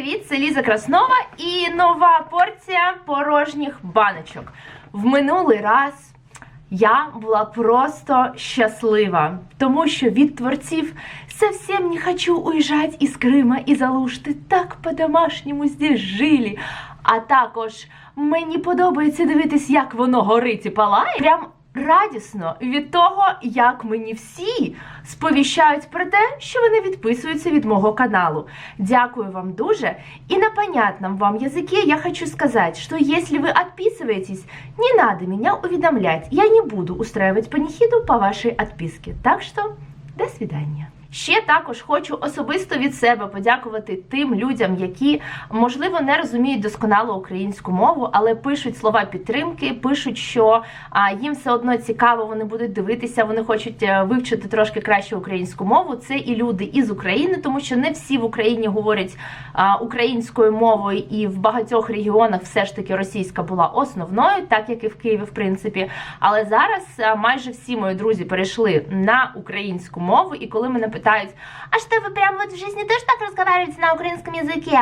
привіт! Це Ліза Краснова і нова порція порожніх баночок. В минулий раз я була просто щаслива, тому що від творців совсем не хочу уїжджати із Крима і Залушти. Так по-домашньому здесь жили. А також мені подобається дивитись, як воно горить і палає. Прям радісно від того, як мені всі сповіщають про те, що вони відписуються від мого каналу. Дякую вам дуже. И на понятном вам языке я хочу сказать, что если вы отписываетесь, не надо меня уведомлять. Я не буду устраивать панихиду по вашей отписке. Так что до свидания. Ще також хочу особисто від себе подякувати тим людям, які можливо не розуміють досконало українську мову, але пишуть слова підтримки, пишуть, що їм все одно цікаво, вони будуть дивитися, вони хочуть е, вивчити трошки краще українську мову. Це і люди із України, тому що не всі в Україні говорять українською мовою, і в багатьох регіонах все ж таки російська була основною, так як і в Києві, в принципі. Але зараз а, майже всі мої друзі перейшли на українську мову, і коли мене питають, а що ви прямо от в житті теж так розмовляєте на українському язикі?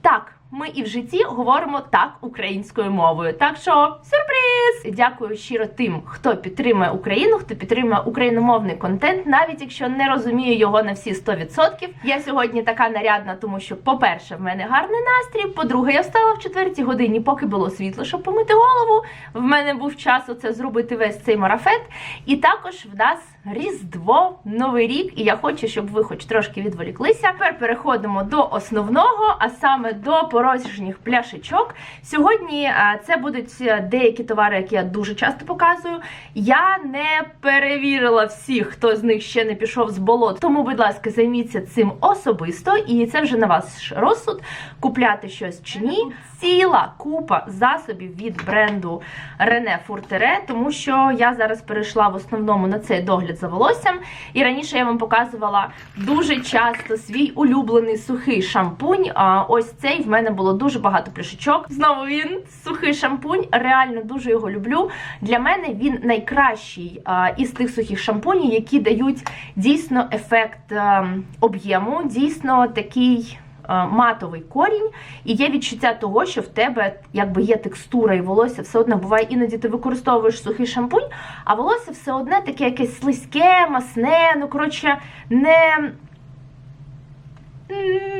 Так, ми і в житті говоримо так українською мовою. Так що сюрприз! Дякую щиро тим, хто підтримує Україну, хто підтримує україномовний контент, навіть якщо не розумію його на всі 100%. Я сьогодні така нарядна, тому що, по-перше, в мене гарний настрій. По-друге, я встала в четвертій годині, поки було світло, щоб помити голову. В мене був час оце зробити весь цей марафет. І також в нас Різдво, Новий рік, і я хочу, щоб ви хоч трошки відволіклися. Тепер переходимо до основного, а саме до порожніх пляшечок. Сьогодні це будуть е, деякі товари, які я дуже часто показую. Я не перевірила всіх, хто з них ще не пішов з болот. Тому, будь ласка, займіться цим особисто, і це вже на вас розсуд купляти щось чи ні. Ціла купа засобів від бренду Рене Фуртере, тому що я зараз перейшла в основному на цей догляд за волоссям. І раніше я вам показувала дуже часто свій улюблений сухий шампунь. А ось цей в мене було дуже багато пляшечок. Знову він сухий шампунь. Реально дуже його люблю. Для мене він найкращий із тих сухих шампунів, які дають дійсно ефект а, об'єму, дійсно такий. Е, Матовий корінь, і є відчуття того, що в тебе якби є текстура і волосся все одно буває, іноді ти використовуєш сухий шампунь, а волосся все одне таке якесь слизьке, масне, ну коротше, не,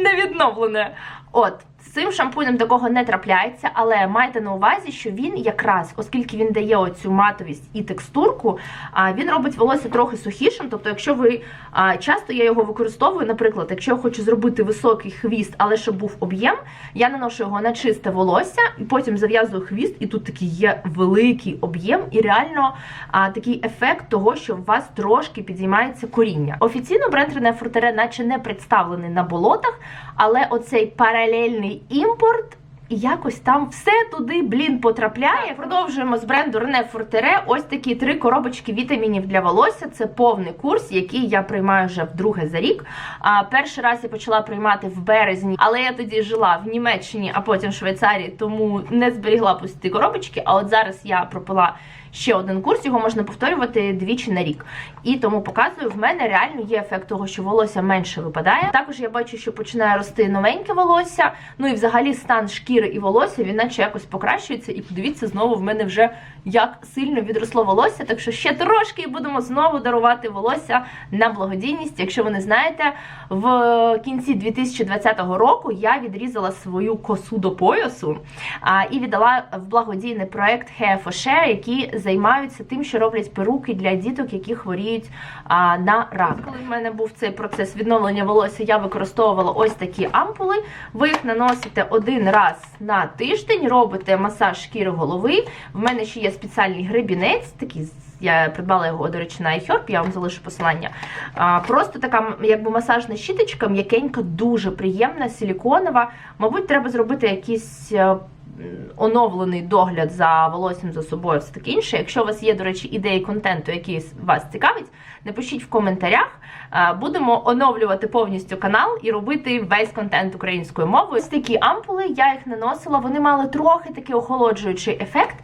не відновлене. От. Цим шампунем такого не трапляється, але майте на увазі, що він якраз, оскільки він дає оцю матовість і текстурку, він робить волосся трохи сухішим. Тобто, якщо ви часто я його використовую, наприклад, якщо я хочу зробити високий хвіст, але щоб був об'єм, я наношу його на чисте волосся і потім зав'язую хвіст, і тут такий є великий об'єм, і реально такий ефект того, що у вас трошки підіймається коріння. Офіційно бренд René Fortere наче не представлений на болотах, але оцей паралельний імпорт. І якось там все туди, блін, потрапляє. Так, продовжуємо з бренду René Fortere. Ось такі три коробочки вітамінів для волосся. Це повний курс, який я приймаю вже вдруге за рік. А перший раз я почала приймати в березні, але я тоді жила в Німеччині, а потім в Швейцарії, тому не зберігла пусті коробочки. А от зараз я пропила ще один курс, його можна повторювати двічі на рік. І тому показую, в мене реально є ефект того, що волосся менше випадає. Також я бачу, що починає рости новеньке волосся. Ну і взагалі стан шкіри і волосся він наче якось покращується. І подивіться, знову в мене вже як сильно відросло волосся. Так що ще трошки і будемо знову дарувати волосся на благодійність. Якщо ви не знаєте, в кінці 2020 року я відрізала свою косу до поясу а, і віддала в благодійний проект Hair for Share, які займаються тим, що роблять перуки для діток, які хворіють а, на рак. Коли в мене був цей процес відновлення волосся, я використовувала ось такі ампули. Ви їх наносите один раз на тиждень, робите масаж шкіри голови. В мене ще є спеціальний гребінець, такий. Я придбала його, до речі, на iHerb, я вам залишу посилання. А, Просто така якби масажна щіточка, м'якенька, дуже приємна, силіконова. Мабуть, треба зробити якийсь е, оновлений догляд за волоссям за собою, все таке інше. Якщо у вас є, до речі, ідеї контенту, який вас цікавить, напишіть в коментарях. Е, Будемо оновлювати повністю канал і робити весь контент українською мовою. Ось такі ампули, я їх наносила, вони мали трохи такий охолоджуючий ефект.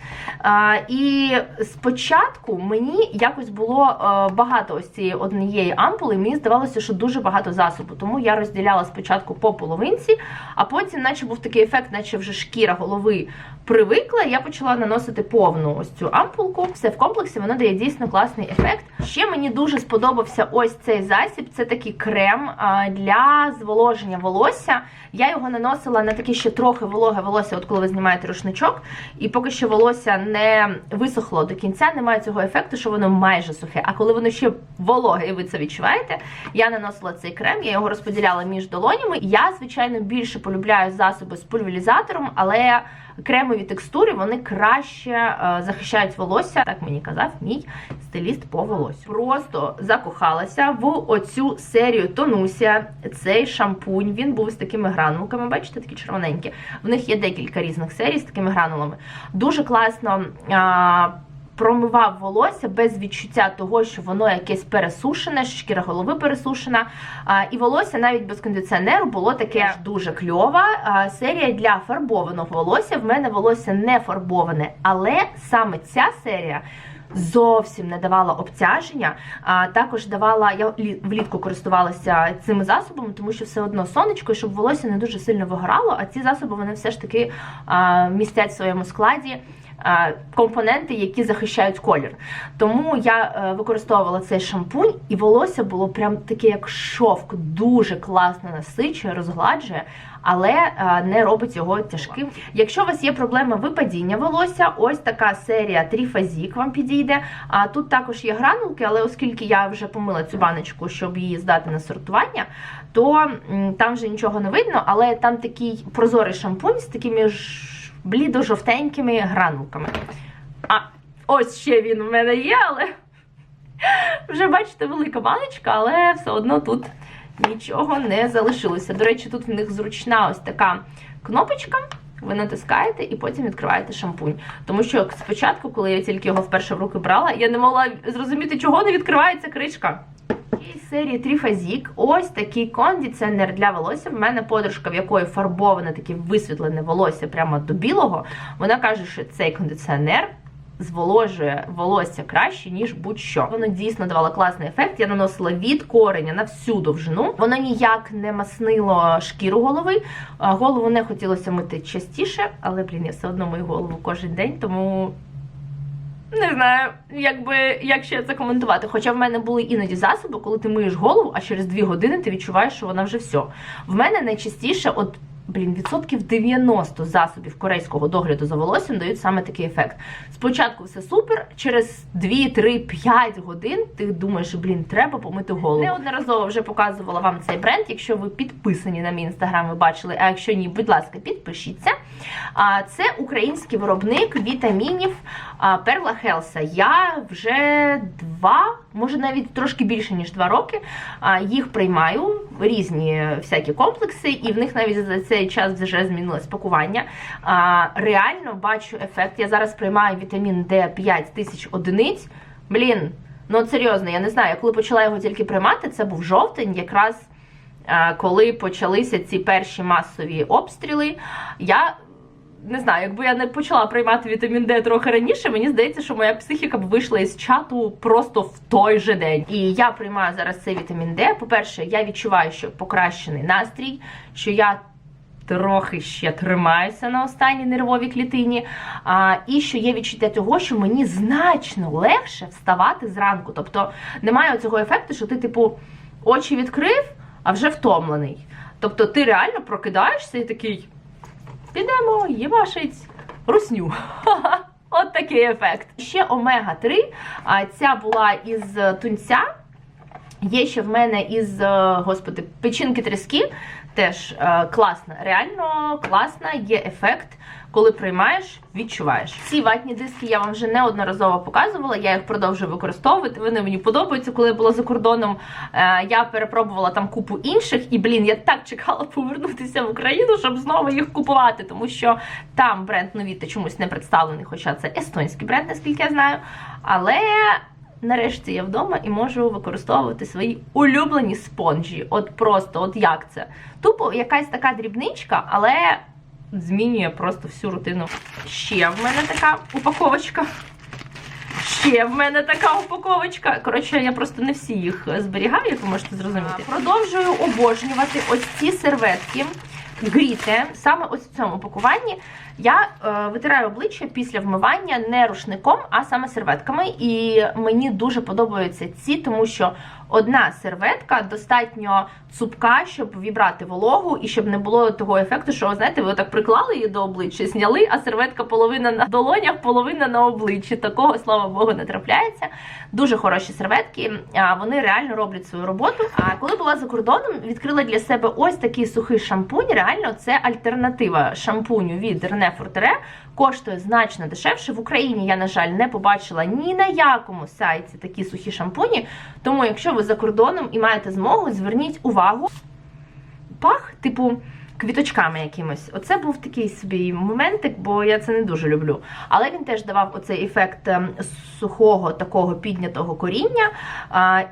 Е, І спочатку мені якось було е, багато ось цієї однієї ампули, мені здавалося, що дуже багато засобу. Тому я розділяла спочатку по половинці, а потім, наче був такий ефект, наче вже шкіра голови головы привикла, я почала наносити повну ось цю ампулку. Все в комплексі воно дає дійсно класний ефект. Ще мені дуже сподобався ось цей засіб. Це такий крем для зволоження волосся. Я його наносила на таке ще трохи вологе волосся, от коли ви знімаєте рушничок, і поки що волосся не висохло до кінця, немає цього ефекту, що воно майже сухе. А коли воно ще вологе, і ви це відчуваєте, я наносила цей крем, я його розподіляла між долонями. Я, звичайно, більше полюбляю засоби з пульверізатором, але кремові текстури вони краще е, захищають волосся. Так мені казав мій стиліст по волосю. Просто закохалася в оцю серію Тонуся. Цей шампунь. Він був з такими гранулками. Бачите, такі червоненькі. В них є декілька різних серій з такими гранулами. Дуже класно. Промивав волосся без відчуття того, що воно якесь пересушене, шкіра голови пересушена. І волосся навіть без кондиціонеру було таке дуже кльова. Серія для фарбованого волосся. В мене волосся не фарбоване, але саме ця серія. Зовсім не давала обтяження, а також давала я влітку користувалася цими засобами, тому що все одно сонечко, щоб волосся не дуже сильно вигорало. А ці засоби вони все ж таки а, містять в своєму складі компоненти, які захищають колір. Тому я е, використовувала цей шампунь, і волосся було прям таке, як шовк, дуже класно насичує, розгладжує. Але е, не робить його тяжким. Якщо у вас є проблема випадіння волосся, ось така серія Тріфазік вам підійде. А тут також є гранулки, але оскільки я вже помила цю баночку, щоб її здати на сортування, то там вже нічого не видно, але там такий прозорий шампунь з такими ж блідо-жовтенькими гранулками. А ось ще він в мене є, але вже бачите, велика баночка, але все одно тут нічого не залишилося. До речі, тут в них зручна ось така кнопочка. Ви натискаєте і потім відкриваєте шампунь. Тому що спочатку, коли я тільки його вперше в руки брала, я не могла зрозуміти, чого не відкривається кришка. Серії Тріфазік ось такий кондиціонер для волосся. В мене подружка, в якої фарбоване таке висвітлене волосся прямо до білого. Вона каже, що цей кондиціонер зволожує волосся краще, ніж будь-що. Воно дійсно давало класний ефект. Я наносила від кореня на всю довжину. Воно ніяк не маснило шкіру голови. Голову не хотілося мити частіше, але блін, я все одно мою голову кожен день, тому. Не знаю, якби як ще це коментувати. Хоча в мене були іноді засоби, коли ти миєш голову, а через 2 години ти відчуваєш, що вона вже все. В мене найчастіше, от блін, відсотків 90 засобів корейського догляду за волоссям дають саме такий ефект. Спочатку все супер, через 2, 3, 5 годин ти думаєш, блін, треба помити голову. Неодноразово вже показувала вам цей бренд. Якщо ви підписані на мій інстаграм, ви бачили. А якщо ні, будь ласка, підпишіться. А це український виробник вітамінів Перла Хелса. Я вже два, може навіть трошки більше ніж два роки. Їх приймаю різні всякі комплекси, і в них навіть за цей час вже змінилось пакування. А, Реально бачу ефект. Я зараз приймаю вітамін Д 5 тисяч одиниць. Блін, ну серйозно, я не знаю. Я коли почала його тільки приймати, це був жовтень, якраз. а, Коли почалися ці перші масові обстріли, я не знаю, якби я не почала приймати вітамін Д трохи раніше, мені здається, що моя психіка б вийшла із чату просто в той же день. І я приймаю зараз цей вітамін Д. По-перше, я відчуваю, що покращений настрій, що я. Трохи ще тримаюся на останній нервовій клітині, а, і що є відчуття того, що мені значно легше вставати зранку. Тобто немає цього ефекту, що ти, типу, очі відкрив, а вже втомлений. Тобто ти реально прокидаєшся і такий. Підемо їбашить русню. От такий ефект. Ще омега-3. а, Ця була із тунця. Є ще в мене із, е, господи, печінки тріски. Теж е, класна, реально класна, є ефект. Коли приймаєш, відчуваєш. Ці ватні диски я вам вже неодноразово показувала. Я їх продовжую використовувати. Вони мені подобаються. Коли я була за кордоном, е, я перепробувала там купу інших, і блін, я так чекала повернутися в Україну, щоб знову їх купувати, тому що там бренд Новіта чомусь не представлений, хоча це естонський бренд, наскільки я знаю. Але нарешті я вдома і можу використовувати свої улюблені спонжі. От просто, от як це? Тупо якась така дрібничка, але змінює просто всю рутину. Ще в мене така упаковочка. Ще в мене така упаковочка. Коротше, я просто не всі їх зберігаю, як ви можете зрозуміти. Продовжую обожнювати ось ці серветки. Гріте, саме ось в цьому пакуванні я е, витираю обличчя після вмивання не рушником, а саме серветками. І мені дуже подобаються ці, тому що одна серветка достатньо цупка, щоб вібрати вологу, і щоб не було того ефекту, що знаєте, ви отак приклали її до обличчя, зняли, а серветка половина на долонях, половина на обличчі. Такого, слава Богу, не трапляється. Дуже хороші серветки, вони реально роблять свою роботу. А коли була за кордоном, відкрила для себе ось такий сухий шампунь. Реально, це альтернатива шампуню від Рене Фортере. Коштує значно дешевше. В Україні я, на жаль, не побачила ні на якому сайті такі сухі шампуні. Тому, якщо ви за кордоном і маєте змогу, зверніть увагу. Пах, типу. Квіточками якимось. Оце був такий собі моментик, бо я це не дуже люблю. Але він теж давав оцей ефект ем, сухого, такого піднятого коріння.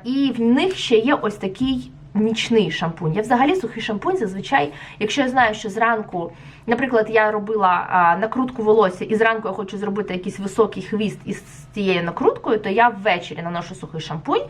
І в них ще є ось такий нічний шампунь. Я взагалі сухий шампунь зазвичай, якщо я знаю, що зранку, наприклад, я робила накрутку волосся, і зранку я хочу зробити якийсь високий хвіст із цією накруткою, то я ввечері наношу сухий шампунь.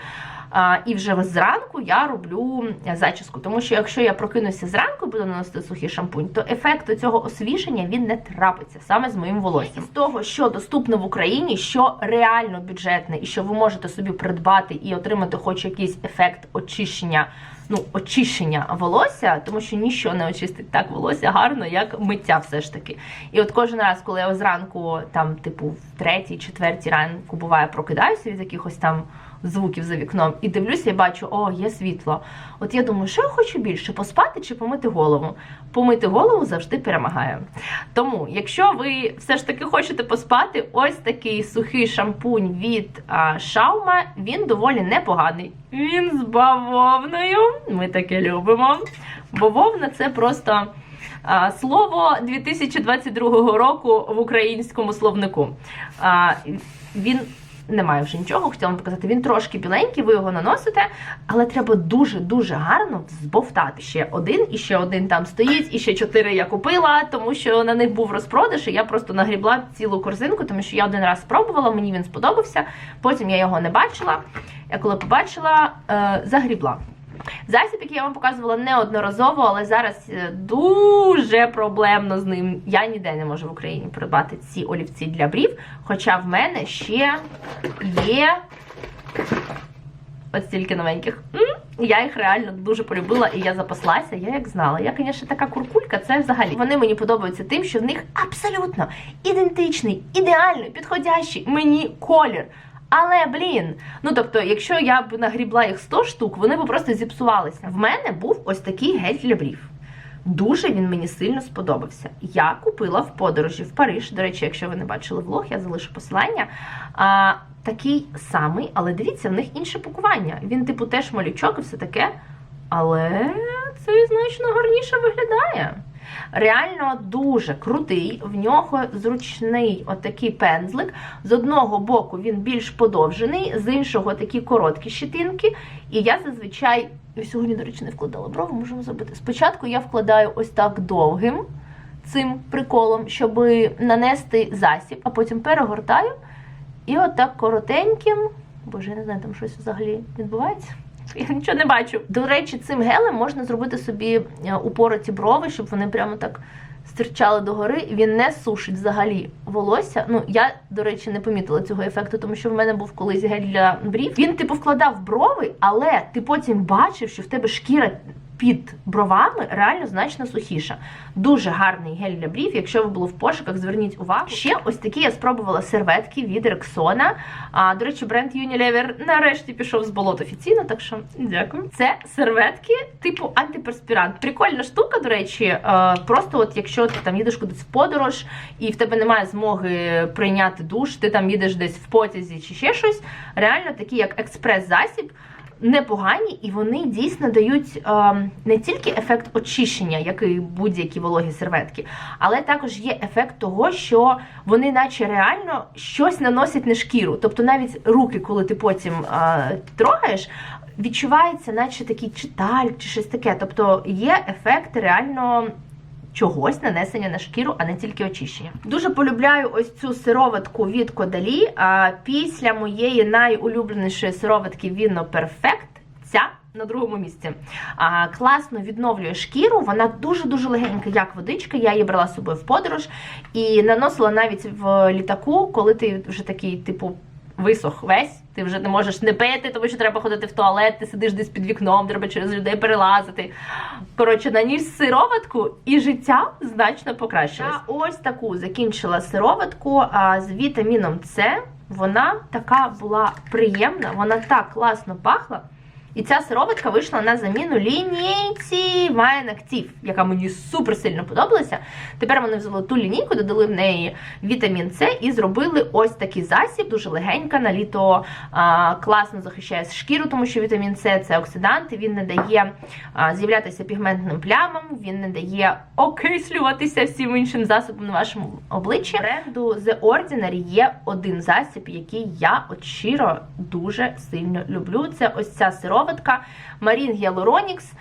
І вже зранку я роблю зачіску. Тому що якщо я прокинуся зранку і буду наносити сухий шампунь, то ефекту цього освіження він не трапиться саме з моїм волоссям. З того, що доступно в Україні, що реально бюджетне, і що ви можете собі придбати і отримати хоч якийсь ефект очищення. Ну, очищення волосся, тому що нічого не очистить так волосся гарно, як миття, все ж таки. І от кожен раз, коли я зранку, там, типу, в третій, четвертій ранку буває, прокидаюся від якихось там звуків за вікном і дивлюся і бачу, о, є світло. От я думаю, що я хочу більше поспати чи помити голову? Помити голову завжди перемагає. Тому, якщо ви все ж таки хочете поспати, ось такий сухий шампунь від а, Шаума, він доволі непоганий. Він з бавовною. Ми таке любимо. Бавовна це просто. Слово 2022 року в українському словнику. Він немає вже нічого, хотіла вам показати. Він трошки біленький, ви його наносите, але треба дуже-дуже гарно збовтати. Ще один, і ще один там стоїть, і ще чотири я купила, тому що на них був розпродаж, і я просто нагрібла цілу корзинку, тому що я один раз спробувала, мені він сподобався. Потім я його не бачила. Я коли побачила, е, загрібла. Засіб, який я вам показувала неодноразово, але зараз е, дуже проблемно з ним. Я ніде не можу в Україні придбати ці олівці для брів. Хоча в мене ще є ось стільки новеньких. Я їх реально дуже полюбила і я запаслася, я як знала. Я, звісно, така куркулька, це взагалі. Вони мені подобаються тим, що в них абсолютно ідентичний, ідеальний, підходящий мені колір. Але, блін, ну тобто, якщо я б нагрібла їх 100 штук, вони б просто зіпсувалися. В мене був ось такий гель для брів. Дуже він мені сильно сподобався. Я купила в подорожі в Париж. До речі, якщо ви не бачили влог, я залишу посилання. А, такий самий, але дивіться, в них інше пакування. Він, типу, теж малючок і все таке. Але цей значно гарніше виглядає. Реально дуже крутий, в нього зручний отакий пензлик. З одного боку він більш подовжений, з іншого такі короткі щетинки. І я зазвичай сьогодні, до речі, не вкладала брови, можемо зробити. Спочатку я вкладаю ось так довгим цим приколом, щоб нанести засіб, а потім перегортаю. І отак коротеньким. Боже, я не знаю, там щось взагалі відбувається. Я нічого не бачу. До речі, цим гелем можна зробити собі е, упороті брови, щоб вони прямо так стирчали догори. Він не сушить взагалі волосся. Ну, я, до речі, не помітила цього ефекту, тому що в мене був колись гель для брів. Він, типу, вкладав брови, але ти потім бачив, що в тебе шкіра. Під бровами реально значно сухіша. Дуже гарний гель для брів. Якщо ви були в пошуках, зверніть увагу. Ще ось такі я спробувала серветки від Рексона. А, до речі, бренд Unilever нарешті пішов з болот офіційно, так що дякую. Це серветки типу антиперспірант. Прикольна штука, до речі. Е, просто от якщо ти там їдеш кудись в подорож і в тебе немає змоги прийняти душ, ти там їдеш десь в потязі чи ще щось. Реально такий як експрес-засіб. Непогані, і вони дійсно дають е, не тільки ефект очищення, як і будь-які вологі серветки, але також є ефект того, що вони, наче реально, щось наносять на шкіру. Тобто навіть руки, коли ти потім е, трогаєш, відчувається, наче такий чи тальк, чи щось таке. Тобто є ефект реально. Чогось нанесення на шкіру, а не тільки очищення. Дуже полюбляю ось цю сироватку від Кодалі. А після моєї найулюбленішої сироватки Vino Perfect, ця на другому місці. Класно відновлює шкіру, вона дуже-дуже легенька, як водичка. Я її брала з собою в подорож і наносила навіть в літаку, коли ти вже такий, типу, висох весь. Ти вже не можеш не пити, тому що треба ходити в туалет, ти сидиш десь під вікном, треба через людей перелазити. Коротше, наніс сироватку і життя значно покращилось. Я ось таку закінчила сироватку а, з вітаміном С. Вона така була приємна, вона так класно пахла. І ця сироватка вийшла на заміну лінійці Майн Актив, яка мені супер сильно подобалася. Тепер вони взяли ту лінійку, додали в неї вітамін С і зробили ось такий засіб, дуже легенька, на літо а, класно захищає шкіру, тому що вітамін С це оксидант, він не дає з'являтися пігментним плямам, він не дає окислюватися всім іншим засобом на вашому обличчі. Бренду The Ordinary є один засіб, який я от щиро дуже сильно люблю. Це ось ця сироватка Marine Hyaluronics.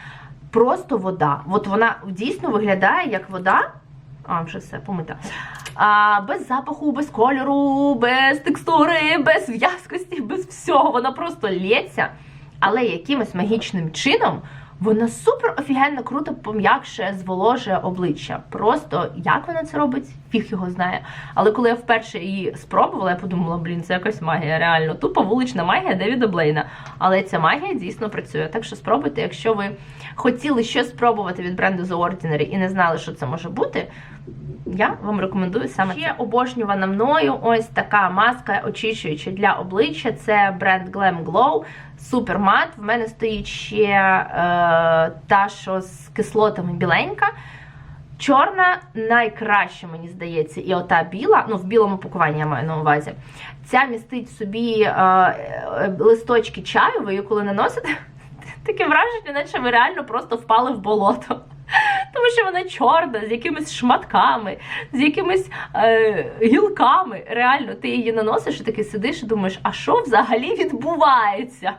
Просто вода. От вона дійсно виглядає як вода. А, вже все, помита. А, без запаху, без кольору, без текстури, без в'язкості, без всього. Вона просто лється, але якимось магічним чином вона супер офігенно круто пом'якшує, зволожує обличчя. Просто як вона це робить, фіг його знає. Але коли я вперше її спробувала, я подумала, блін, це якась магія, реально. Тупо вулична магія Девіда Блейна. Але ця магія дійсно працює. Так що спробуйте, якщо ви хотіли щось спробувати від бренду The Ordinary і не знали, що це може бути. Я вам рекомендую саме ще обожнювана мною ось така маска очищуюча для обличчя. Це бренд Glam Glow Super Matte. В мене стоїть ще е, та, що з кислотами біленька. Чорна найкраще, мені здається, і ота біла, ну в білому пакуванні я маю на увазі. Ця містить собі е, е, листочки чаю, ви її коли наносите, таке враження, наче ви реально просто впали в болото. Тому що вона чорна, з якимись шматками, з якимись е, гілками. Реально, ти її наносиш і таки сидиш і думаєш, а що взагалі відбувається?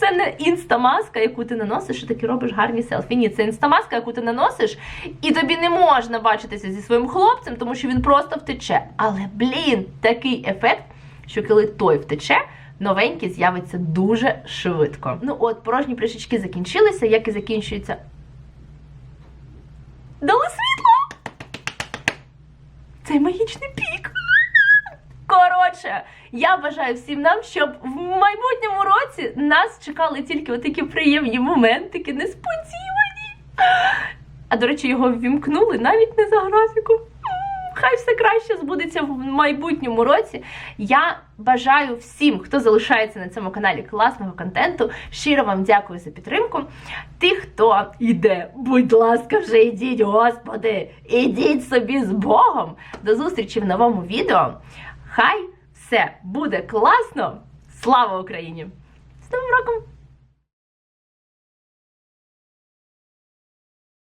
Це не інстамаска, яку ти наносиш, і таки робиш гарні селфі. Ні, це інстамаска, яку ти наносиш, і тобі не можна бачитися зі своїм хлопцем, тому що він просто втече. Але, блін, такий ефект, що коли той втече, новенький з'явиться дуже швидко. Ну от, порожні прищечки закінчилися, як і закінчується. Дали світло! Цей магічний пік. Коротше, я бажаю всім нам, щоб в майбутньому році нас чекали тільки отакі приємні моментики, несподівані. А до речі, його ввімкнули навіть не за графіком. Хай все краще збудеться в майбутньому році. Я бажаю всім, хто залишається на цьому каналі класного контенту. Щиро вам дякую за підтримку. Ті, хто йде, будь ласка, вже йдіть, господи, ідіть собі з Богом. До зустрічі в новому відео. Хай все буде класно! Слава Україні! З Новим роком!